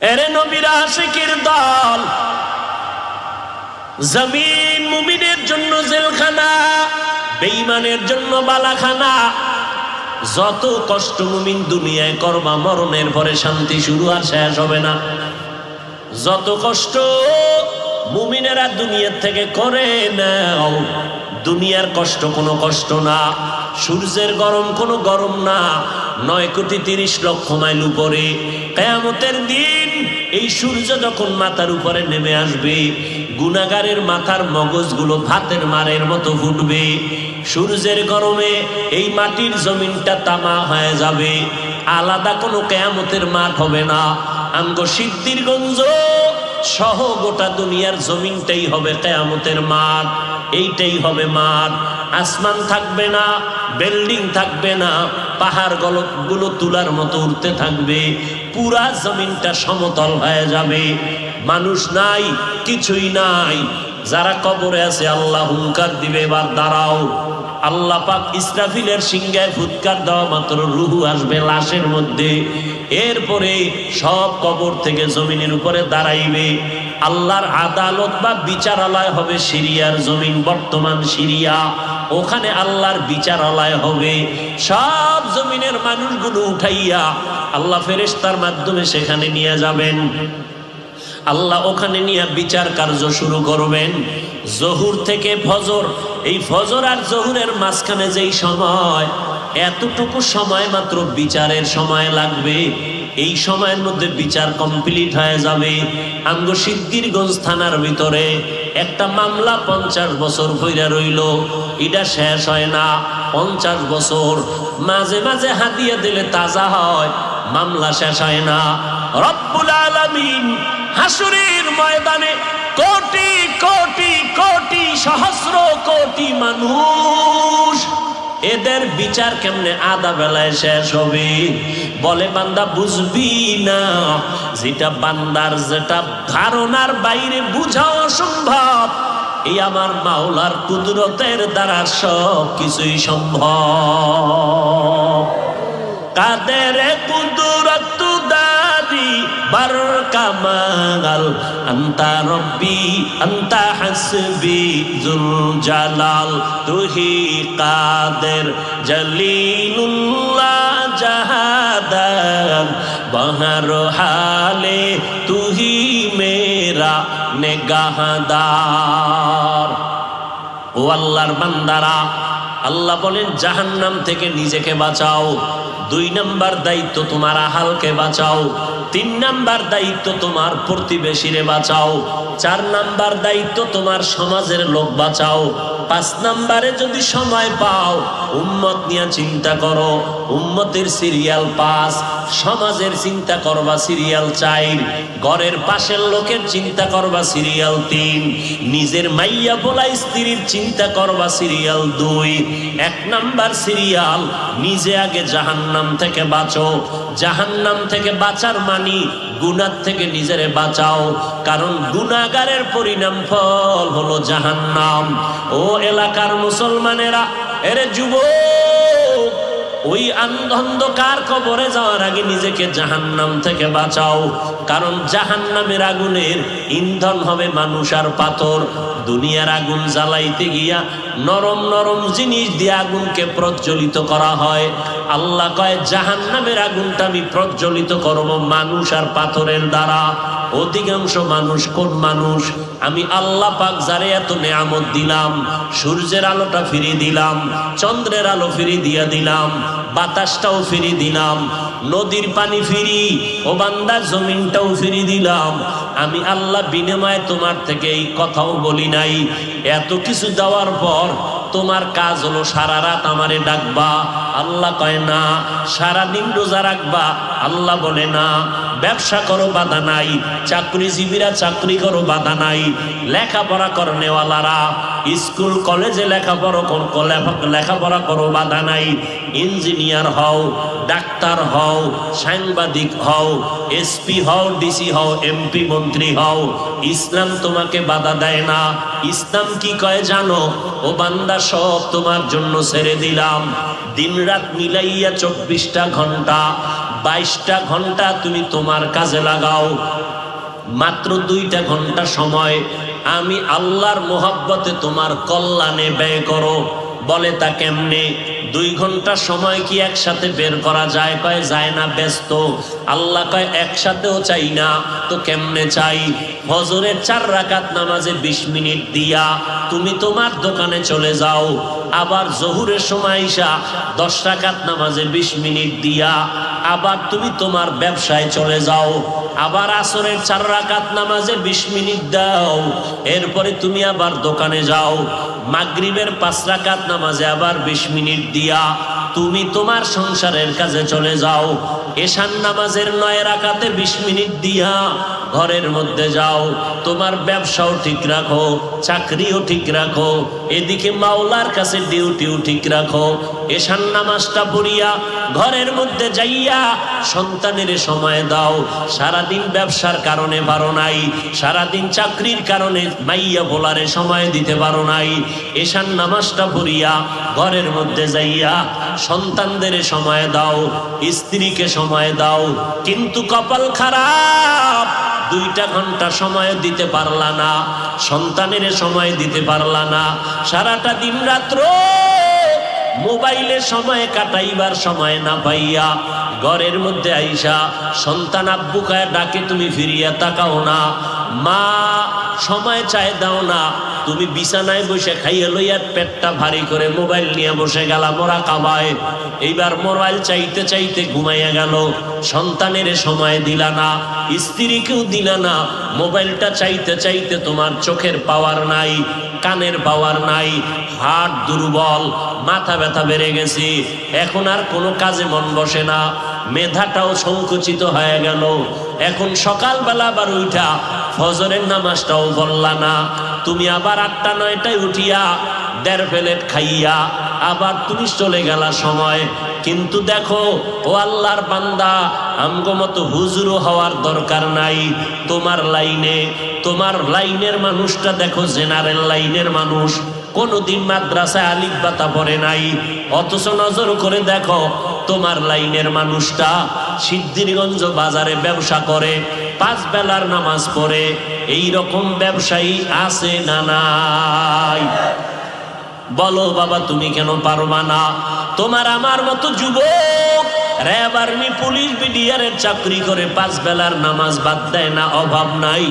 এরে নবীর আশিকির দল। জমিন মুমিনের জন্য জেলখানা, বেঈমানের জন্য বালাখানা। যত কষ্ট মুমিন দুনিয়ায় করবা, মরণের পরে শান্তি শুরু আর শেষ হবে না। যত কষ্ট মুমিনেরা দুনিয়ার থেকে করে নাও দুনিয়ার কষ্ট কোনো কষ্ট না, সূর্যের গরম কোনো গরম না, নয় কোটি তিরিশ লক্ষ মাইল উপরে। কেয়ামতের দিন এই সূর্য যখন মাথার উপরে নেমে আসবে গুনাগারের মাথার মগজগুলো ভাতের মারের মতো ফুটবে। সূর্যের গরমে এই মাটির জমিনটা তামা হয়ে যাবে। আলাদা কোনো কেয়ামতের মাঠ হবে না। আমগো সিদ্ধিরগঞ্জ সহ গোটা দুনিয়ার জমিনটাই হবে কেয়ামতের মাঠ। এইটাই হবে মাঠ। আসমান থাকবে না, বিল্ডিং থাকবে না, পাহাড়গুলো তুলার মতো উঠতে থাকবে, পুরা জমিনটা সমতল হয়ে যাবে। মানুষ নাই, কিছুই নাই। যারা কবরে আছে, আল্লাহ হুঙ্কার দিবে, এবার দাঁড়াও। আল্লাহ পাক ইসরাফিলের সিংহায় ফুৎকার দেওয়া মাত্র রুহু আসবে লাশের মধ্যে। এরপরে সব কবর থেকে জমিনের উপরে দাঁড়াইবে। আল্লাহর আদালত বা বিচারালয় হবে সিরিয়ার জমিন, বর্তমান সিরিয়া। ওখানে আল্লাহর বিচারালয় হবে। সব জমিনের মানুষগুলো উঠাইয়া আল্লাহ ফেরেস্তার মাধ্যমে সেখানে নিয়ে যাবেন। আল্লাহ ওখানে নিয়ে বিচার কার্য শুরু করবেন। জহুর থেকে ফজর। এই ফজর আর জহুরের মাঝখানে যেই সময়, এতটুকু সময় মাত্র বিচারের সময় লাগবে। এই সময়ের মধ্যে বিচার কমপ্লিট হয়ে যাবে। আঙ্গ সিদ্ধিরগঞ্জ থানার ভিতরে একটা মামলা পঞ্চাশ বছর হইয়া রইল। এটা শেষ হয় না। পঞ্চাশ বছর মাঝে মাঝে হাতিয়ে দিলে তাজা হয়। মামলা শেষ হয় না। রব্বুল আলামিন হাসুরের ময়দানে কোটি কোটি কোটি, সহস্র কোটি মানুষ। এদের বিচার কেমনে আদা বেলায় শেষ হবে? বলে, বান্দা, বুঝবি না। যেটা বান্দার, যেটা ধারণার বাইরে বুঝা অসম্ভব। এই আমার মাওলার কুদরতের দ্বারা সব কিছুই সম্ভব। কাদের কুদরত? দাদি বার কামাল আন্তা রব্বি আন্তা হাসবি জুল জালাল তুহি কাদের জলিলুল্লাহ জাহাদার বহর হালে তুহি মেরা নেগাহদার ও আল্লাহর বান্দারা আল্লাহ বলেন, জাহান্নাম থেকে নিজেকে বাঁচাও। দুই নাম্বার দায়িত্ব তোমার আহালকে বাঁচাও। তিন নাম্বার দায়িত্ব তোমার প্রতিবেশীরে বাঁচাও। চার নাম্বার দায়িত্ব তোমার সমাজের লোক বাঁচাও। পাঁচ নাম্বারে যদি সময় পাও, উম্মত নিয়ে চিন্তা করো। উম্মতের সিরিয়াল পাঁচ, সমাজের চিন্তা করবা সিরিয়াল চাইর ঘরের পাশের লোকের চিন্তা করবা সিরিয়াল তিন, নিজের মাইয়া বলা স্ত্রীর চিন্তা করবা সিরিয়াল দুই। এক নাম্বার সিরিয়াল, নিজে আগে জাহান্নাম থেকে বাঁচো। জাহান্নাম থেকে বাঁচার মানি গুনার থেকে নিজেরে বাঁচাও। কারণ গুনাগারের পরিণাম ফল হলো জাহান্নাম। ও এলাকার মুসলমানেরা, এরে যুব ওই অন্ধকার কবরে যাওয়ার আগে নিজেকে জাহান্নাম থেকে বাঁচাও। কারণ জাহান্নামের আগুনের ইন্ধন হবে মানুষ আর পাথর। দুনিয়ার আগুন জ্বালাইতে গিয়া নরম নরম জিনিস দিয়ে আগুনকে প্রজ্বলিত করা হয়। আল্লাহ কয়, জাহান্নামের আগুনটা আমি প্রজ্বলিত করব মানুষ আর পাথরের দ্বারা। অধিকাংশ মানুষ কোন মানুষ? আমি আল্লাহ পাক যারে এত নেয়ামত দিলাম, সূর্যের আলোটা ফিরিয়ে দিলাম, চন্দ্রের আলো ফিরিয়ে দিয়া দিলাম, বাতাসটাও ফিরিয়ে দিলাম, নদীর পানি ফিরি ও বান্দা জমিনটাও ফিরিয়ে দিলাম। আমি আল্লাহ বিনিময়ে তোমার থেকে এই কথাও বলি নাই। এত কিছু দেওয়ার পর তোমার কাজ হলো সারা রাত আমারে ডাকবা আল্লাহ কয় না সারা দিন রোজা রাখবা, আল্লাহ বলে না, ব্যবসা করো, বাধা নাই, চাকরিজীবীরা চাকরি করো, বাধা নাই, লেখাপড়া করো নেওয়ালারা, স্কুল, কলেজে লেখাপড়া লেখাপড়া করো, বাধা নাই, ইঞ্জিনিয়ার হও, ডাক্তার হও, সাংবাদিক হও, এসপি হও, ডিসি হও, এমপি, মন্ত্রী হও, ইসলাম তোমাকে বাধা দেয় না, ইসলাম কি কয় জানো, ও বান্দা সব তোমার জন্য ছেড়ে দিলাম, দিন রাত মিলাইয়া চব্বিশটা ঘণ্টা, বাইশটা ঘণ্টা তুমি তোমার কাজে লাগাও। মাত্র দুইটা ঘণ্টা সময় আমি আল্লাহর মোহাব্বতে তোমার কল্যাণে ব্যয় করো। বলে তা কেমনে? দুই ঘণ্টা সময় কি একসাথে বের করা যায়? কয়, যায় না, ব্যস্ত। আল্লাহ কয়, একসাথেও চাই না, তো কেমনে চাই? হজরের চার রাকাত নামাজে বিশ মিনিট দিয়া তুমি তোমার দোকানে চলে যাও। আবার জহুরের সময় ইসা দশ রাকাত নামাজে বিশ মিনিট দিয়া আবার তুমি তোমার ব্যবসায় চলে যাও, আবার আসরের চার রাকাত নামাজে বিশ মিনিট দাও, এরপরে তুমি আবার দোকানে যাও, মাগরিবের পাঁচ রাকাত নামাজে আবার বিশ মিনিট দিয়া তুমি তোমার সংসারের কাজে চলে যাও এশান নামাজের নয় রাকাতে বিশ মিনিট দিয়া ঘরের মধ্যে যাও, তোমার ব্যবসাও ঠিক রাখো, চাকরিও ঠিক রাখো, এদিকে মাওলার কাছে ডিউটিও ঠিক রাখো এশান নামাজটা পড়িয়া ঘরের মধ্যে যাইয়া সন্তানের সময় দাও, সারাদিন ব্যবসার কারণে পারো নাই, সারাদিন চাকরির কারণে মাইয়া বোলারে সময় দিতে পারো নাই এশান নামাজটা পড়িয়া ঘরের মধ্যে যাইয়া সন্তানদের সময় দাও, স্ত্রীকে সময় দাও, কিন্তু কপাল খারাপ। দুইটা ঘণ্টা সময় দিতে পারলা না সন্তানের সময় দিতে পারলা না সারাটা দিন রাত্র মোবাইলে সময় কাটাইবার সময় না পাইয়া ঘরের মধ্যে আইসা সন্তান আব্বু কায় ডাকে, তুমি ফিরিয়া তাকাও না। মা, সময় চায় দাও না। তুমি বিছানায় বসে খাইয়ে লইয়া পেটটা ভারী করে মোবাইল নিয়ে বসে গেলা মোরা কাবায়। এইবার মোবাইল চাইতে চাইতে ঘুমাইয়া গেল। সন্তানের সময় দিলা না, স্ত্রীকেও দিলা না। মোবাইলটা চাইতে চাইতে তোমার চোখের পাওয়ার নাই, কানের পাওয়ার নাই। হাট দুর্বল, মাথা ব্যথা বেড়ে গেছে। এখন আর কোনো কাজে মন বসে না। মেধাটাও সংকুচিত হয়ে গেল। এখন সকালবেলা আবার উঠা ফজরের নামাজটাও বললা না। তুমি আবার আটটা নয়টায় উঠিয়া দেড় প্লেট খাইয়া আবার তুমি চলে গেলা সময়। কিন্তু দেখো, ও আল্লাহর বান্দা, আমগো মতো হুজুরও হওয়ার দরকার নাই। তোমার লাইনে, তোমার লাইনের মানুষটা দেখো, জেনারেল লাইনের মানুষ। কোনোদিন মাদ্রাসায় আলিফ বাতা পড়ে নাই। অথচ নজর করে দেখো, তোমার লাইনের মানুষটা সিদ্ধিরগঞ্জ বাজারে ব্যবসা করে, পাঁচ বেলার নামাজ পড়ে। এই রকম ব্যবসায়ী আছে না নাই? বলো বাবা, তুমি কেন পারবা না? তোমার আমার মতো যুবক র্যাব আর্মি পুলিশ বিডিআরের চাকরি করে নামাজ বাদ দেয় না, অভাব নাই।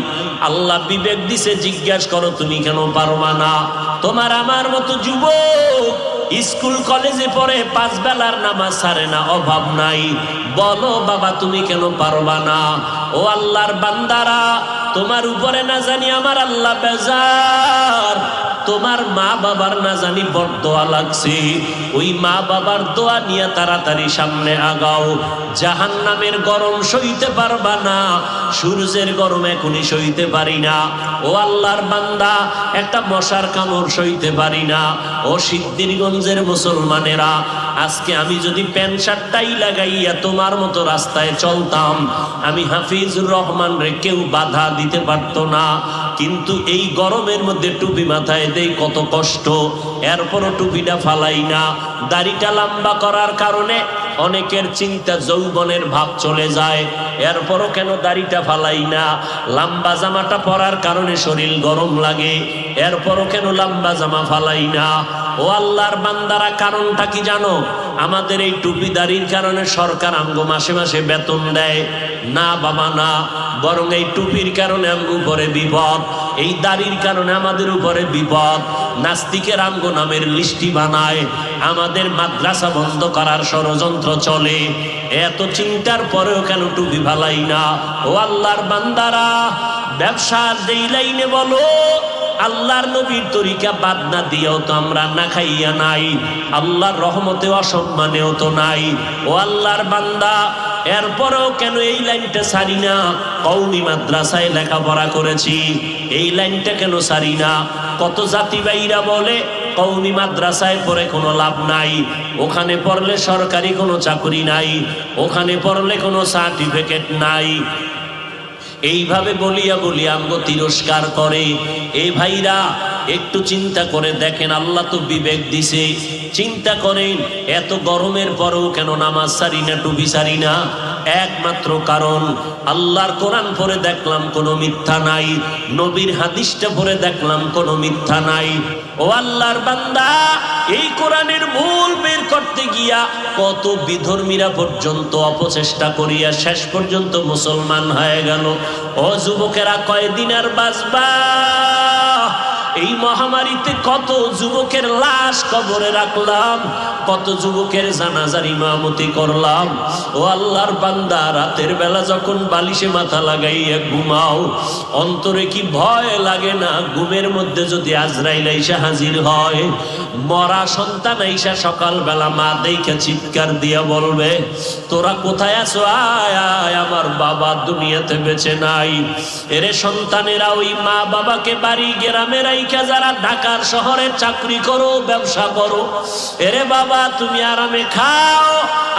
আল্লাহ বিবেক করো, তুমি কেন পারবা না? তোমার আমার মতো স্কুল, কলেজে পড়ে নামাজ ছাড়ে না, অভাব নাই। বলো, বাবা, তুমি কেন পারবা না? ও আল্লাহর বান্দারা, তোমার উপরে না জানি আমার আল্লাহ বেজার। তোমার মা বাবার না জানি বড় দোয়া লাগছে। ওই মা বাবার দোয়া নিয়ে তাড়াতাড়ি সামনে আগাও। জাহান নামের গরম সইতে পারবা না, সূর্যের গরম এখনই সইতে পারি না। ও আল্লাহর বান্দা, একটা মশার কামড় সইতে পারি না। ও সিদ্ধিরগঞ্জের মুসলমানেরা, আজকে আমি যদি প্যান্ট শার্টটাই লাগাইয়া তোমার মতো রাস্তায় চলতাম, আমি হাফিজুর রহমান রে কেউ বাধা দিতে পারতো না। কিন্তু এই গরমের মধ্যে টুপি মাথায় দেই কত কষ্ট। এরপরও টুপিটা ফালাই না। দাড়িটা লম্বা করার কারণে অনেকের চিন্তা যৌবনের ভাব চলে যায়। এরপরও কেন দাড়িটা ফালাই না? লম্বা জামাটা পরার কারণে শরীর গরম লাগে। এরপরও কেন লম্বা জামা ফালাই না? ও আল্লাহর বান্দারা কারণটা কি জানো? আমাদের এই টুপি দাড়ির কারণে সরকার আমগো মাসে মাসে বেতন দেয়। না বাবা, না। বরং এই টুপির কারণে আমগো উপরে বিপদ। এই দাড়ির কারণে আমাদের উপরে বিপদ। নাস্তিকের আমগো নামের লিস্টি বানায়। আমাদের মাদ্রাসা বন্ধ করার ষড়যন্ত্র চলে। এত চিন্তার পরেও কেন টুপি ভালাই না? ও আল্লাহর বান্দারা, ব্যবসার যেই লাইনে বলো, আল্লাহর নবীর তরিকা বাদ না দিয়েও তো আমরা না খাইয়া নাই। আল্লাহর রহমতে অসম্মানেও তো নাই। ও আল্লাহর বান্দা, এরপরেও কেন এই লাইনটা সারি না? কৌমি মাদ্রাসায় লেখাপড়া করেছি, এই লাইনটা কেন সারি না? কত জাতিবাহীরা বলে কৌমি মাদ্রাসায় পড়ে কোনো লাভ নাই, ওখানে পড়লে সরকারি কোনো চাকরি নাই, ওখানে পড়লে কোনো সার্টিফিকেট নাই। এইভাবে বলিয়া বলিয়া আমগো তিরস্কার করে এই ভাইরা, একটু চিন্তা করে দেখেন, আল্লাহ তো বিবেক দিছে। চিন্তা করেন, এত গরমের পরেও কেন নামাজ সারি না, টুপি সারি না? একমাত্র কারণ, আল্লাহর কোরআন পরে দেখলাম কোনো মিথ্যা নাই, নবীর হাদিসটা পরে দেখলাম কোনো মিথ্যা নাই। ও আল্লাহর বান্দা, এই কোরআনের মূল বের করতে গিয়া কত বিধর্মীরা পর্যন্ত অপচেষ্টা করিয়া শেষ পর্যন্ত মুসলমান হয়ে গেল। ও যুবকেরা কয়দিন আর বাঁচবা? এই মহামারীতে কত যুবকের লাশ কবরে রাখলাম, কত যুবকের জানাজার ইমামতি করলাম। ও আল্লাহর বান্দা, রাতের বেলা যখন বালিশে মাথা লাগাইয়া ঘুমাও, অন্তরে কি ভয় লাগে না? ঘুমের মধ্যে যদি আজরাইল আইসা হাজির হয়, মরা সন্তান আইসা সকালবেলা মা দেখে চিৎকার দিয়া বলবে, তোরা কোথায় আছো? আয় আয়, আমার বাবা দুনিয়াতে বেঁচে নাই। এরে সন্তানেরা, ওই মা বাবাকে বাড়ি, গ্রামের আইকা যারা ঢাকার শহরে চাকরি করো ব্যবসা করো এরে বাবা তুমি আরামে খাও।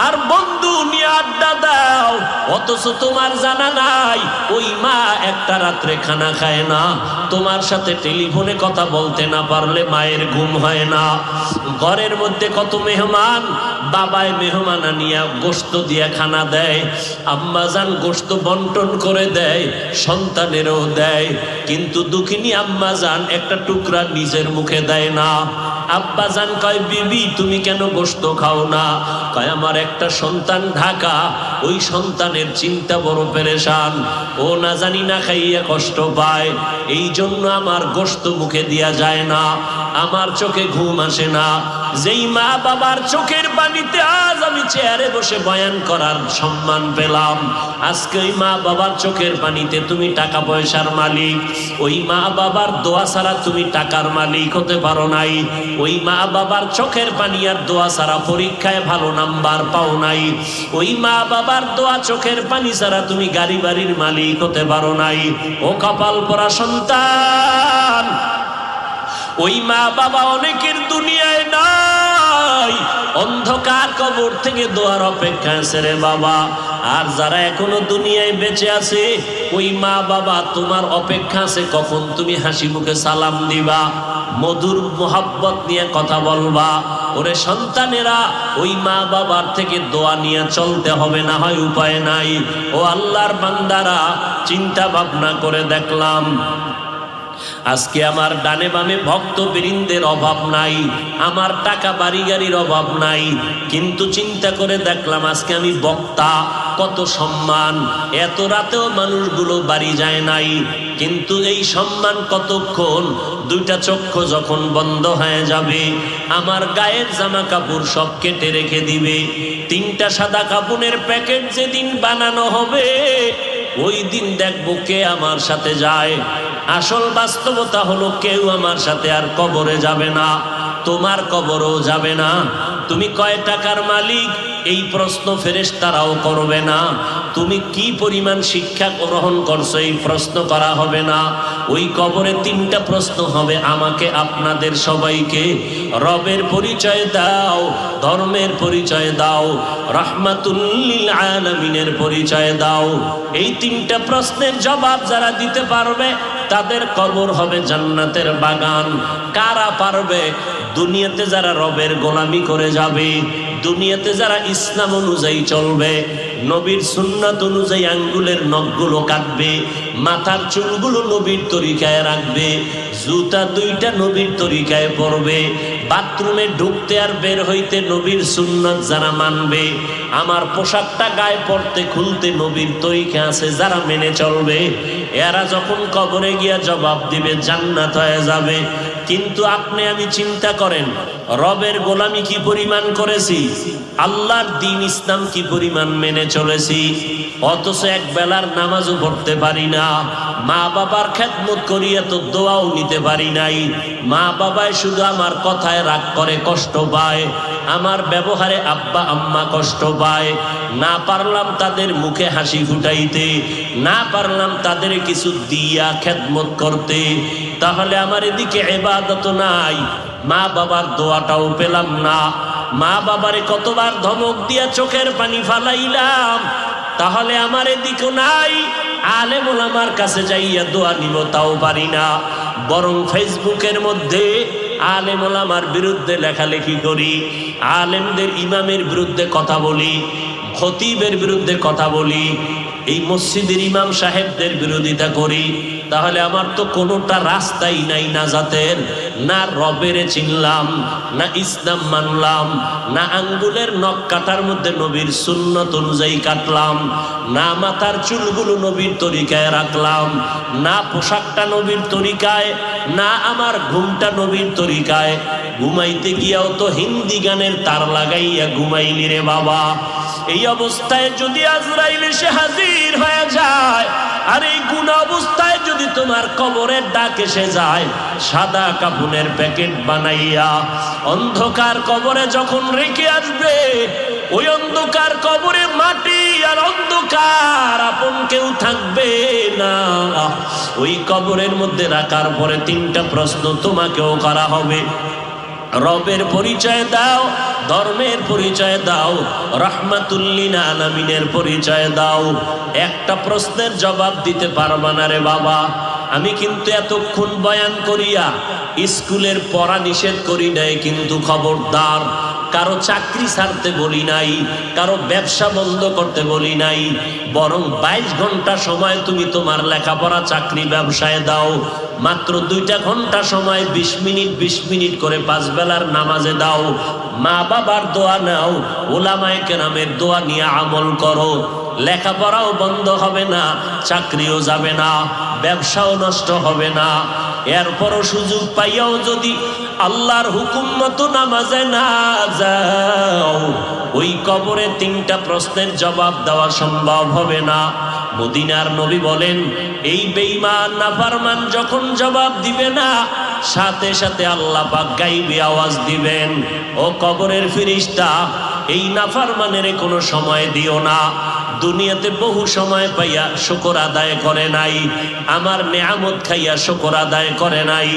আর বন্ধু নিয়ে আড্ডা দাও। অথচ তোমার জানা নাই, ওই মা একটা রাত্রে খানা খায় না। তোমার সাথে টেলিফোনে কথা বলতে না পারলে মায়ের ঘুম হয় না। ঘরের মধ্যে কত মেহমান, বাবায় মেহমান আনিয়া গোস্ত দিয়া খানা দেয়। আম্মাজান গোস্ত বন্টন করে দেয়, সন্তানেরও দেয়। কিন্তু দুঃখিনী আম্মাজান একটা টুকরা নিজের মুখে দেয় না। আব্বাজান কয়, বিবি, তুমি কেন গোস্ত খাও না? কয় আমার একটা সন্তান ঢাকা। ওই সন্তানের চিন্তা বড় পেরেশান। ও না জানি না খাইয়া কষ্ট পায়। এই জন্য আমার গোস্ত মুখে দিয়া যায় না। আমার চোখে ঘুম আসে না। যেই মা বাবার চোখের পানিতে আজ আমি চেয়ারে বসে বয়ান করার সম্মান পেলাম। আজকে ওই মা বাবার চোখের পানিতে তুমি টাকা পয়সার মালিক। ওই মা বাবার দোয়া ছাড়া তুমি টাকার মালিক হতে পারো নাই। ওই মা বাবার চোখের পানি আর দোয়া ছাড়া পরীক্ষায় ভালো নাম্বার পাও নাই। ওই মা বাবার দোয়া চোখের পানি ছাড়া তুমি গাড়ি বাড়ির মালিক হতে পারো নাই। ও কপাল পরা সন্তান, ওই মা বাবা অনেকের দুনিয়ায় নাই। অন্ধকার কবর থেকে দোয়ার অপেক্ষা রে বাবা। আর যারা এখনও দুনিয়ায় বেঁচে আছে, ওই মা বাবা, তোমার অপেক্ষা আছে কখন তুমি হাসি মুখে সালাম দিবা, মধুর মোহাব্বত নিয়ে কথা বলবা। ওরে সন্তানেরা, ওই মা বাবার থেকে দোয়া নিয়ে চলতে হবে, না হয় উপায় নাই। ও আল্লাহর বান্দারা, চিন্তা ভাবনা করে দেখলাম, আজকে আমার ডানে বামে ভক্ত বৃন্দের অভাব নাই, আমার টাকা বাড়ি গাড়ির অভাব নাই, কিন্তু চিন্তা করে দেখলাম আজকে আমি বক্তা কত সম্মান। এত রাতেও মানুষগুলো বাড়ি যায় নাই। কিন্তু এই সম্মান কতক্ষণ? দুইটা চক্ষু যখন বন্ধ হয়ে যাবে, আমার গায়ের জামা কাপড় সব কেটে রেখে দিবে। তিনটা সাদা কাপড়ের প্যাকেট যেদিন বানানো হবে, ওই দিন দেখব কে আমার সাথে যায়। আসল বাস্তবতা হলো কেউ আমার সাথে আর কবরে যাবে না। তোমার কবরও যাবে না। তুমি কয় টাকার মালিক? এই প্রশ্ন ফেরেস তারাও করবে না। তুমি কি পরিমাণ শিক্ষা গ্রহণ করছ এই প্রশ্ন করা হবে না। ওই কবরে তিনটা প্রশ্ন হবে আমাকে, আপনাদের সবাইকে। রবের পরিচয় দাও, ধর্মের পরিচয় দাও, রহমাতুল্লিল আলমিনের পরিচয় দাও। এই তিনটা প্রশ্নের জবাব যারা দিতে পারবে, তাদের কবর হবে জান্নাতের বাগান। কারা পারবে? দুনিয়াতে যারা রবের গোলামি করে যাবে, দুনিয়াতে যারা ইসলাম অনুযায়ী চলবে, নবীর সুন্নাত অনুযায়ী আঙ্গুলের নখগুলো কাটবে, মাথার চুলগুলো নবীর তরিকায় রাখবে, জুতা দুইটা নবীর তরিকায় পরবে, বাথরুমে ঢুকতে আর বের হইতে নবীর সুন্নত যারা মানবে, আমার পোশাকটা গায়ে পড়তে খুলতে নবীর তরিকা আছে যারা মেনে চলবে, এরা যখন কবরে গিয়া জবাব দিবে, জান্নাত হয়ে যাবে কিন্তু আপনি আমি চিন্তা করেন, রবের গোলামি কি পরিমাণ করেছি? আল্লাহর দিন ইসলাম কি পরিমাণ মেনে চলেছি? অথচ এক বেলার নামাজও পড়তে পারি না, মা বাবার খেদমত করিয়া তো দোয়াও নিতে পারি নাই। মা বাবায় শুধু আমার কথায় রাগ করে কষ্ট পায়, আমার ব্যবহারে আব্বা আম্মা কষ্ট পায়। না পারলাম তাদের মুখে হাসি ফুটাইতে, না পারলাম তাদের কিছু দিয়া খেদমত করতে। তাহলে আমার এদিকে এবাদত নাই। মা বাবার দোয়াটাও পেলাম না। মা বাবারে কতবার ধমক দিয়া চোখের পানি ফালাইলাম। তাহলে আমার এদিকে নাই। আলেমুল আমার কাছে যাইয়া দোয়া নিব, তাও পারি না। বরং ফেসবুকের মধ্যে আলেম ওলামার বিরুদ্ধে লেখালেখি করি। আলেমদের ইমামের বিরুদ্ধে কথা বলি। খতিবের বিরুদ্ধে কথা বলি। এই মসজিদের ইমাম সাহেবদের বিরোধিতা করি। তাহলে আমার তো কোনোটা রাস্তাই নাই নাজাতের না রবেরে চিনলাম, না ইসলাম মানলাম, না আঙ্গুলের নখ কাটার মধ্যে নবীর সুন্নত অনুযায়ী কাটলাম, না মাথার চুলগুলো নবীর তরিকায় রাখলাম, না পোশাকটা নবীর তরিকায়, না আমার ঘুমটা নবীর তরিকায়। ঘুমাইতে গিয়াও তো হিন্দি গানের তার লাগাইয়া ঘুমাইলি রে বাবা। এই অবস্থায় যদি আজরাইল এসে হাজির হয়ে যায়, আর এই গুণ অবস্থায় যদি তোমার কবরের ডাক এসে যায়, সাদা কাপুনের প্যাকেট বানাইয়া অন্ধকার কবরে যখন রেখে আসবে, ওই অন্ধকার কবরে মাটি আর অন্ধকার আপন কেউ থাকবে না। ওই কবরের মধ্যে রাখার পরে তিনটা প্রশ্ন তোমাকেও করা হবে। রবের পরিচয় দাও, ধর্মের পরিচয় দাও রহমাতুল্লিন আলামিনের পরিচয় দাও। একটা প্রশ্নের জবাব দিতে পারবা না রে বাবা। আমি কিন্তু এতক্ষণ বয়ান করিয়া স্কুলের পড়া নিষেধ করি নাই, কিন্তু খবরদার, কারও চাকরি ছাড়তে বলি নাই, কারও ব্যবসা বন্ধ করতে বলি নাই, বরং বাইশ ঘণ্টা সময় তুমি তোমার লেখাপড়া, চাকরি, ব্যবসায় দাও, মাত্র দুইটা ঘণ্টা সময় বিশ মিনিট বিশ মিনিট করে পাঁচ বেলার নামাজে দাও, মা বাবার দোয়া নাও, ওলামায় কেরামের দোয়া নিয়ে আমল করো, লেখাপড়াও বন্ধ হবে না, চাকরিও যাবে না। ব্যবসাও নষ্ট হবে না। এরপরও সুযোগ পাইয়াও যদি আল্লাহর হুকুম মতো নামাজে না যাও, ওই কবরে তিনটা প্রশ্নের জবাব দেওয়া সম্ভব হবে না। মদিনার নবী বলেন, এই বেঈমান, নাফারমান যখন জবাব দিবে না, সাথে সাথে আল্লাহ পাক গাইবে আওয়াজ দিবেন। ও কবরের ফিরিস্তা, এই নাফারমানের কোনো সময় দিও না। দুনিয়াতে বহু সময় পাইয়া শুকর আদায় করে নাই। আমার নেয়ামত খাইয়া শুকর আদায় করে নাই।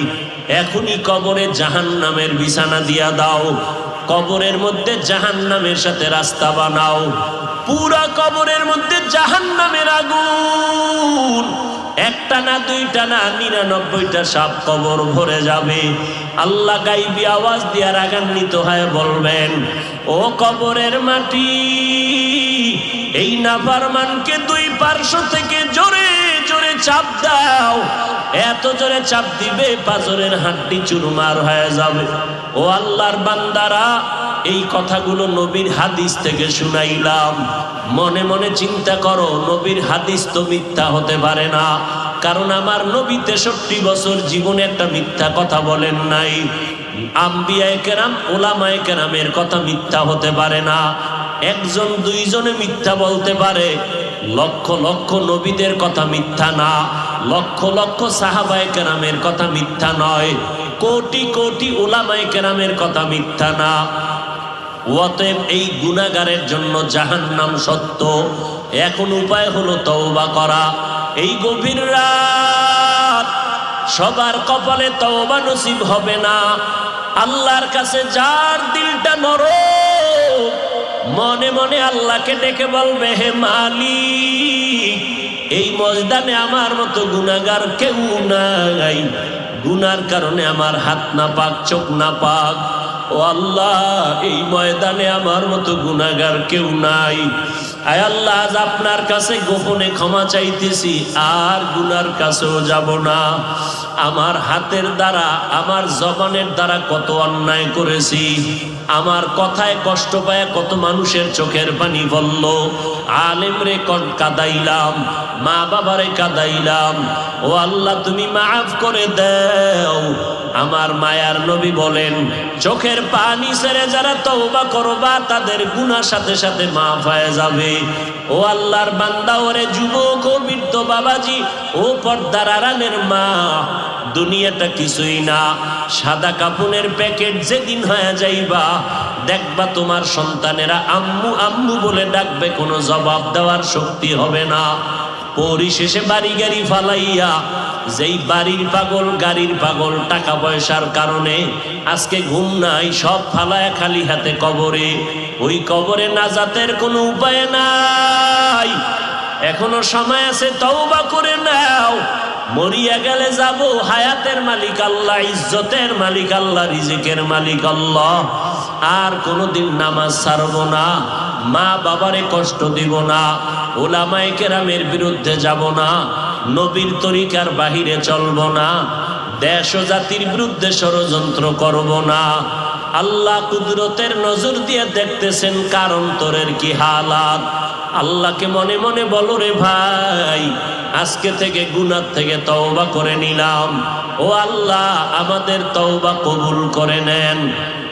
এখনই কবরে জাহান নামের বিছানা দিয়া দাও। কবরের মধ্যে জাহান নামের সাথে রাস্তা বানাও। পুরা কবরের মধ্যে জাহান নামের আগুন। একটা না দুইটা না নিরানব্বইটা সাপ কবর ভরে যাবে। আল্লাহ গাইবি আওয়াজ দিয়া রাগান্বিত হয়ে বলবেন, ও কবরের মাটি এই নাফারমানকে দুই পার্শ্ব থেকে জোরে জোরে চাপ দাও। এত জোরে চাপ দিবে পাজরের হাড্ডি চুরমার হয়ে যাবে। ও আল্লাহর বান্দারা, এই কথাগুলো নবীর হাদিস থেকে শুনাইলাম। মনে মনে চিন্তা করো, নবীর হাদিস তো মিথ্যা হতে পারে না। কারণ আমার নবী তেষট্টি বছর জীবনে একটা মিথ্যা কথা বলেন নাই। আম্বিয়ায় কেরাম ওলামায় কেরামের কথা মিথ্যা হতে পারে না। একজন, দুইজনে মিথ্যা বলতে পারে। লক্ষ লক্ষ নবীদের কথা মিথ্যা না। লক্ষ লক্ষ সাহাবায় কেরামের কথা মিথ্যা নয়। কোটি কোটি ওলামায় কেরামের কথা মিথ্যা না। অতএব এই গুণাগারের জন্য জাহান নাম সত্য। এখন উপায় হলো তওবা করা। এই গভীর রাত সবার কপালে তওবা নসিব হবে না। আল্লাহর কাছে যার দিলটা নরম মনে মনে আল্লাহকে ডেকে বলবে, হে মালিক, এই ময়দানে আমার মতো গুনাগার কেউ নাই। গুনার কারণে আমার হাত না পাক, চোখ না পাক। ও আল্লাহ, এই ময়দানে আমার মতো গুনাগার কেউ নাই। আয় আল্লাহ, আজ আপনার কাছে গোপনে ক্ষমা চাইতেছি, আর গুনার কাছেও যাব না। আমার হাতের দ্বারা, আমার জবানের দ্বারা কত অন্যায় করেছি। আমার কথায় কষ্ট পায় কত মানুষের চোখের পানি বলল, আলেম রে কাদাইলাম, মা বাবারে কাদাইলাম। ও আল্লাহ, তুমি মাফ করে দাও। আমার মায়ার নবী বলেন, চোখের পানি ছেড়ে যারা তওবা করবা, তাদের গুনার সাথে সাথে মাফ হয়ে যাবে। ও আল্লাহর বান্দা, ওরে যুবক, ও বৃদ্ধ বাবাজি, ও পর্দার আড়ালের মা, দুনিয়াটা কিছুই না। সাদা কাপুনের প্যাকেট যেদিন হয়ে যাইবা, দেখবা তোমার সন্তানেরা আম্মু আম্মু বলে ডাকবে, কোনো জবাব দেওয়ার শক্তি হবে না। পরিশেষে বাড়ি গাড়ি ফালাইয়া, যেই বাড়ির পাগল, গাড়ির পাগল, টাকা পয়সার কারণে আজকে ঘুম নাই, সব ফালায় খালি হাতে কবরে। ওই কবরে নাজাতের কোনো উপায় নাই। এখনও সময় আছে, তওবা করে নাও। মরিয়া গেলে যাব, হায়াতের মালিক আল্লাহ, ইজ্জতের মালিক আল্লাহ, রিজিকের মালিক আল্লাহ। আর কোনোদিন নামাজ ছাড়ব না, মা বাবারে কষ্ট দিব না, ওলামায়ে কেরামের বিরুদ্ধে যাব না, নবীর তরিকার বাহিরে চলব না, দেশ ও জাতির বিরুদ্ধে ষড়যন্ত্র করব না। আল্লাহ কুদরতের নজর দিয়ে দেখতেছেন কার অন্তরের কি হালাত। আল্লাহকে মনে মনে বলো রে ভাই, আজকে থেকে গুনার থেকে তওবা করে নিলাম। ও আল্লাহ, আমাদের তওবা কবুল করে নেন।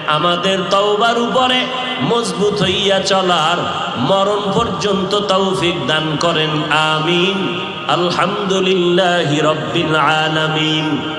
আমাদের তওবার উপরে মজবুত হইয়া চলার মরণ পর্যন্ত তৌফিক দান করেন, আমিন। আলহামদুলিল্লাহি রব্বিল আলামিন।